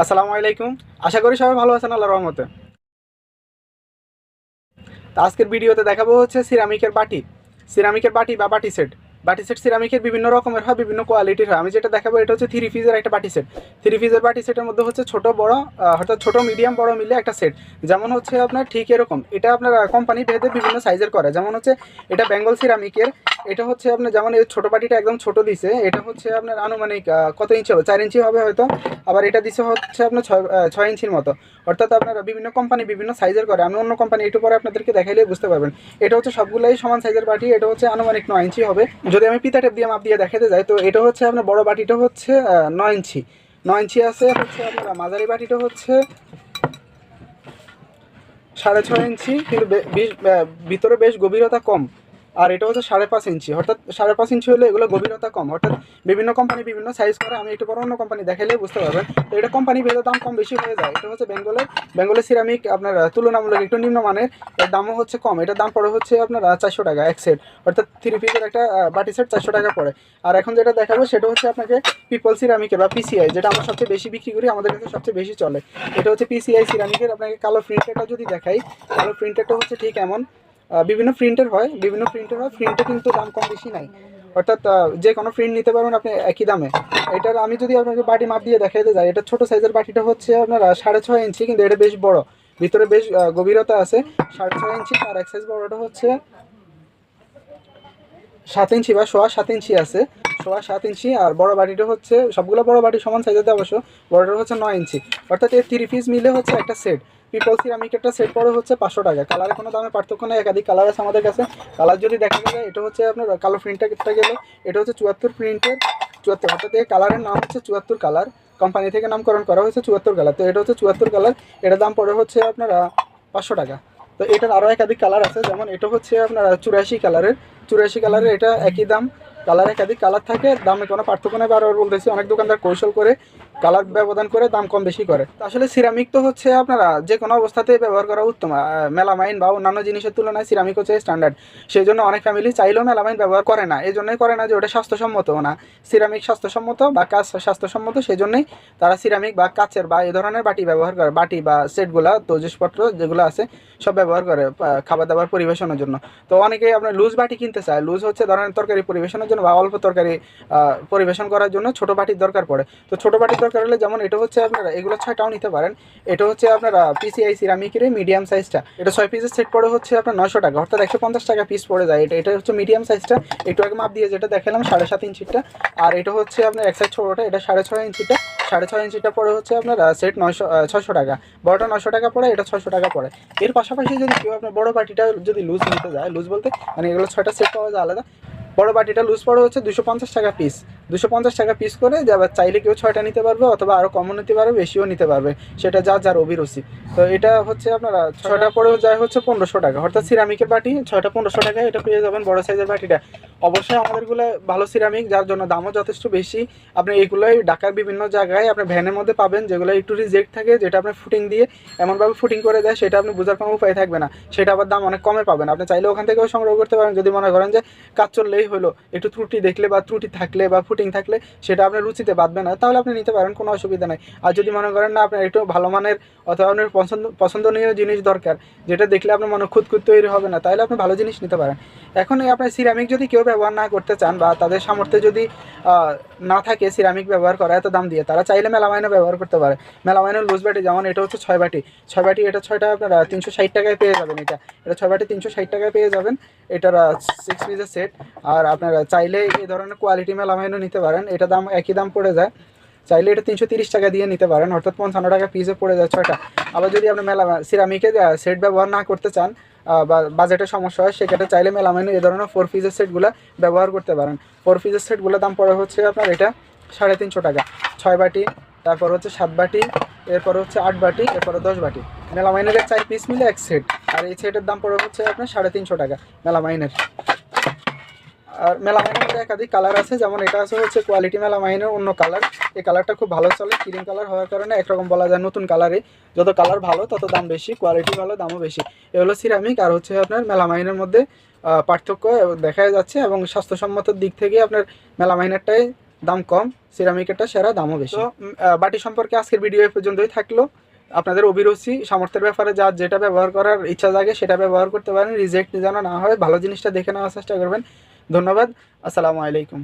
আসসালামু আলাইকুম। আশা করি সবাই ভালো আছেন আল্লাহ রহমতে। তো আজকের ভিডিওতে দেখাবো হচ্ছে সিরামিকের বাটি। সিরামিকের বাটি বা বাটি সেট বাটি সেট সিরামিকের বিভিন্ন রকমের হয়, বিভিন্ন কোয়ালিটির হয়। আমি যেটা দেখাবো, এটা হচ্ছে থ্রি পিসের একটা বাটি সেট। থ্রি পিসের বাটি সেটের মধ্যে হচ্ছে ছোট, বড় অর্থাৎ ছোট মিডিয়াম বড় মিলে একটা সেট। যেমন হচ্ছে আপনার ঠিক এরকম। এটা আপনার কোম্পানি ভেদে বিভিন্ন সাইজের করে। যেমন হচ্ছে এটা বেঙ্গল সিরামিকের। এটা হচ্ছে আপনার, যেমন এই ছোটো বাটিটা একদম ছোট দিছে। এটা হচ্ছে আপনার আনুমানিক কত ইঞ্চি হবে? চার ইঞ্চি হবে হয়তো। আবার এটা দিছে হচ্ছে আপনার ছয় ছয় ইঞ্চির মতো। অর্থাৎ আপনার বিভিন্ন কোম্পানি বিভিন্ন সাইজের করে। আমি অন্য কোম্পানি একটু পরে আপনাদেরকে দেখাইলে বুঝতে পারবেন। এটা হচ্ছে সবগুলাই সমান সাইজের বাটি। এটা হচ্ছে আনুমানিক নয় ইঞ্চি হবে। যদি আমি পিতা টেপ দিয়ে মাপ দিয়ে দেখাতে যাই, তো এটা হচ্ছে আপনার বড় বাটিটা হচ্ছে নয় ইঞ্চি। নয় ইঞ্চি আছে, হচ্ছে আপনার মাঝারি বাটিটা হচ্ছে সাড়ে ছয় ইঞ্চি, কিন্তু ভিতরে বেশ গভীরতা কম। আর এটা হচ্ছে সাড়ে পাঁচ ইঞ্চি। অর্থাৎ সাড়ে পাঁচ ইঞ্চি হলে এগুলো গভীরতা কম। অর্থাৎ বিভিন্ন কোম্পানি বিভিন্ন সাইজ করে, আমি একটু পরে অন্য কোম্পানি দেখাইলে বুঝতে পারবেন। তো এটা কোম্পানি ভেদে দাম কম বেশি হয়ে যায়। এটা হচ্ছে বেঙ্গলের বেঙ্গলের সিরামিক আপনার তুলনামূলক একটু নিম্নমানের এর দামও হচ্ছে কম। এটার দাম পড়ে হচ্ছে আপনার চারশো টাকা এক সেট অর্থাৎ থ্রি পিসের একটা বাটি সেট চারশো টাকা পড়ে। আর এখন যেটা দেখাবো সেটা হচ্ছে আপনাকে পিপল সিরামিকের বা পিসিআই যেটা আমরা সবচেয়ে বেশি বিক্রি করি, আমাদের কাছে সবচেয়ে বেশি চলে। এটা হচ্ছে পিসিআই সিরামিকের আপনাকে কালো প্রিন্টারটা যদি দেখাই, কালো প্রিন্টারটা হচ্ছে ঠিক এমন। বিভিন্ন প্রিন্টের হয়, বিভিন্ন প্রিন্টের হয় প্রিন্টে কিন্তু দাম কম বেশি নাই। অর্থাৎ যে কোনো প্রিন্ট নিতে পারবেন আপনি একই দামে। এটার আমি যদি আপনাকে বাটি মাপ দিয়ে দেখাইতে যাই, এটা ছোটো সাইজের বাটিটা হচ্ছে আপনার সাড়ে ছয় ইঞ্চি কিন্তু এটা বেশ বড়। ভিতরে বেশ গভীরতা আছে। সাড়ে ছয় ইঞ্চি আর এক সাইজ বড়টা হচ্ছে সাত ইঞ্চি বা সোয়া সাত ইঞ্চি আছে। সোয়া সাত ইঞ্চি, আর বড় বাটিটা হচ্ছে, সবগুলো বড় বাটি সমান সাইজের দেওয়া অবশ্য বড়টা হচ্ছে নয় ইঞ্চি। অর্থাৎ এই থ্রি পিস মিলে হচ্ছে একটা সেট পিপল সিরামিক একটা সেট পড়ে হচ্ছে পাঁচশো টাকা। কালারের কোনো দামে পার্থক্য নেই, একাধিক কালার আছে আমাদের কাছে। কালার যদি দেখা যায় এটা হচ্ছে আপনার কালো প্রিন্টটা গেলে, এটা হচ্ছে চুয়াত্তর প্রিন্টের চুয়াত্তর, অর্থাৎ এই কালারের নাম হচ্ছে চুয়াত্তর কালার কোম্পানি থেকে নামকরণ করা হয়েছে চুয়াত্তর কালার তো এটা হচ্ছে চুয়াত্তর কালার এটার দাম পড়ে হচ্ছে আপনার পাঁচশো টাকা। তো এটার আরও একাধিক কালার আছে। যেমন এটা হচ্ছে আপনার চুরাশি কালারের চুরাশি কালারের এটা একই দাম। কালার একাধিক কালার থাকে, দামে কোনো পার্থক্য নেই বারবার বলতেছি, অনেক দোকানদার কৌশল করে কালার ব্যবধান করে দাম কম বেশি করে। আসলে সিরামিক তো হচ্ছে আপনারা যে কোনো অবস্থাতেই ব্যবহার করা উত্তম। মেলামাইন বা অন্যান্য জিনিসের তুলনায় সিরামিক হচ্ছে স্ট্যান্ডার্ড সেই জন্য অনেক ফ্যামিলি চাইলেও মেলামাইন ব্যবহার করে না। এই জন্যই করে না যে ওটা স্বাস্থ্যসম্মত না। সিরামিক স্বাস্থ্যসম্মত বা কাঁচ স্বাস্থ্যসম্মত সেই জন্যই তারা সিরামিক বা কাচের বা এই ধরনের বাটি ব্যবহার করে। বাটি বা সেটগুলা জিনিসপত্র যেগুলো আছে, সব ব্যবহার করে খাবার দাবার পরিবেশনের জন্য। তো অনেকেই আপনার লুজ বাটি কিনতে চায়। লুজ হচ্ছে ধরনের তরকারি পরিবেশনের জন্য বা অল্প তরকারি পরিবেশন করার জন্য ছোট বাটির দরকার পড়ে। তো ছোট বাটির দরকার হলে যেমন এটা হচ্ছে আপনারা এগুলো ছয়টাও নিতে পারেন। এটা হচ্ছে আপনারা পিসিআই সিরামিকের মিডিয়াম সাইজটা এটা ছয় পিসের সেট পড়ে হচ্ছে আপনার নশো টাকা। অর্থাৎ একশো পঞ্চাশ টাকা পিস পড়ে যায়। এটা এটা হচ্ছে মিডিয়াম সাইজটা একটু আগে মাপ দিয়ে যেটা দেখালাম, সাড়ে সাত ইঞ্চিটা আর এটা হচ্ছে আপনার এক সাইজ ছোটোটা, এটা সাড়ে ছয় ইঞ্চিটা সাড়ে ছয় ইঞ্চিটা পড়ে হচ্ছে আপনার সেট নয়শো ছশো টাকা। বড়টা নশো টাকা পড়ে, এটা ছশো টাকা পড়ে। এর পাশাপাশি যদি কেউ আপনার বড় বাটিটা যদি লুজ নিতে যায় লুজ বলতে মানে এগুলো ছয়টা সেট পাওয়া যায় আলাদা। বড় বাটিটা লুজ পড়ে হচ্ছে দুশো টাকা পিস দুশো পঞ্চাশ টাকা পিস করে যে আবার চাইলে কেউ ছয়টা নিতে পারবে অথবা আরও কমও নিতে পারবে বেশিও নিতে পারবে। সেটা যা যার অভিরুচি। তো এটা হচ্ছে আপনারা ছয়টা পরেও যায় হচ্ছে পনেরোশো টাকা। অর্থাৎ সিরামিকের বাটি ছয়টা পনেরোশো টাকায় এটা পেয়ে যাবেন বড় সাইজের বাটিটা। অবশ্যই আমাদেরগুলো ভালো সিরামিক যার জন্য দামও যথেষ্ট বেশি। আপনি এগুলোই ঢাকার বিভিন্ন জায়গায় আপনি ভ্যানের মধ্যে পাবেন যেগুলো একটু রিজেক্ট থাকে যেটা আপনি ফুটিং দিয়ে এমনভাবে ফুটিং করে দেয় সেটা আপনি বোঝার কোনো উপায় থাকবে না। সেটা আবার দাম অনেক কমে পাবেন। আপনি চাইলে ওখান থেকেও সংগ্রহ করতে পারেন। যদি মনে করেন যে কাজ চললেই হলো একটু ত্রুটি দেখলে বা ত্রুটি থাকলে বা ফুটিং থাকলে সেটা আপনার রুচিতে বাঁধবে না, তাহলে আপনি নিতে পারেন, কোনো অসুবিধা নেই। আর যদি মনে করেন না, আপনার একটু ভালো মানের অথবা আপনার পছন্দ, পছন্দনীয় জিনিস দরকার, যেটা দেখলে আপনার মনে খুঁতখুত তৈরি হবে না, তাহলে আপনি ভালো জিনিস নিতে পারেন। এখন এই আপনার সিরামিক যদি কেউ ব্যবহার না করতে চান বা তাদের সামর্থ্যে যদি না থাকে সিরামিক ব্যবহার করা, এত দাম দিয়ে, তারা চাইলে মেলামাইনও ব্যবহার করতে পারে। মেলামাইনের লুজ বাটি যেমন এটা হচ্ছে ছয় বাটি ছয় বাটি এটা ছয়টা আপনারা তিনশো ষাট টাকায় পেয়ে যাবেন এটা। এটা ছয় বাটি তিনশো ষাট টাকায় পেয়ে যাবেন, এটার সিক্স পিসের সেট আর আপনারা চাইলে এই ধরনের কোয়ালিটি মেলামাইনও নিতে পারেন। এটা দাম একই দাম পড়ে যায়। চাইলে এটা তিনশো তিরিশ টাকা দিয়ে নিতে পারেন, অর্থাৎ পঞ্চান্ন টাকা পিসে পড়ে যায় ছয়টা। আবার যদি আপনি মেলা সিরামিকে সেট ব্যবহার না করতে চান বা বাজেটের সমস্যা হয়, সেক্ষেত্রে চাইলে মেলামাইনে এই ধরনের ফোর পিসের সেটগুলো ব্যবহার করতে পারেন। ফোর পিসের সেটগুলোর দাম পড়ে হচ্ছে আপনার এটা সাড়ে তিনশো টাকা। ছয় বাটি, তারপর হচ্ছে সাত বাটি, এরপর হচ্ছে আট বাটি, এরপরে দশ বাটি। মেলামাইনের চার পিস মিলে এক সেট আর এই সেটের দাম পড়ে হচ্ছে আপনার সাড়ে তিনশো টাকা, মেলামাইনের। আর মেলামাইনের মধ্যে একাধিক কালার আছে। যেমন এটা আছে হচ্ছে কোয়ালিটি মেলামাইনের অন্য কালার এই কালারটা খুব ভালো চলে ক্রিম কালার হওয়ার কারণে একরকম বলা যায় নতুন কালারে যত কালার ভালো তত দাম বেশি কোয়ালিটি ভালো দামও বেশি। এ হলো সিরামিক আর হচ্ছে আপনার মেলামাইনের মধ্যে পার্থক্য দেখা যাচ্ছে এবং স্বাস্থ্যসম্মত দিক থেকে আপনার মেলামাইনারটাই দাম কম সিরামিকেরটা সেরা দামও বেশি। তো বাটি সম্পর্কে আজকের ভিডিও এ পর্যন্তই থাকল। আপনাদের অভিরুচি সামর্থ্যের ব্যাপারে যা যেটা ব্যবহার করার ইচ্ছা জাগে সেটা ব্যবহার করতে পারেন রিজেক্ট যেন না হয় ভালো জিনিসটা দেখে নেওয়ার চেষ্টা করবেন। ধন্যবাদ আসসালামু আলাইকুম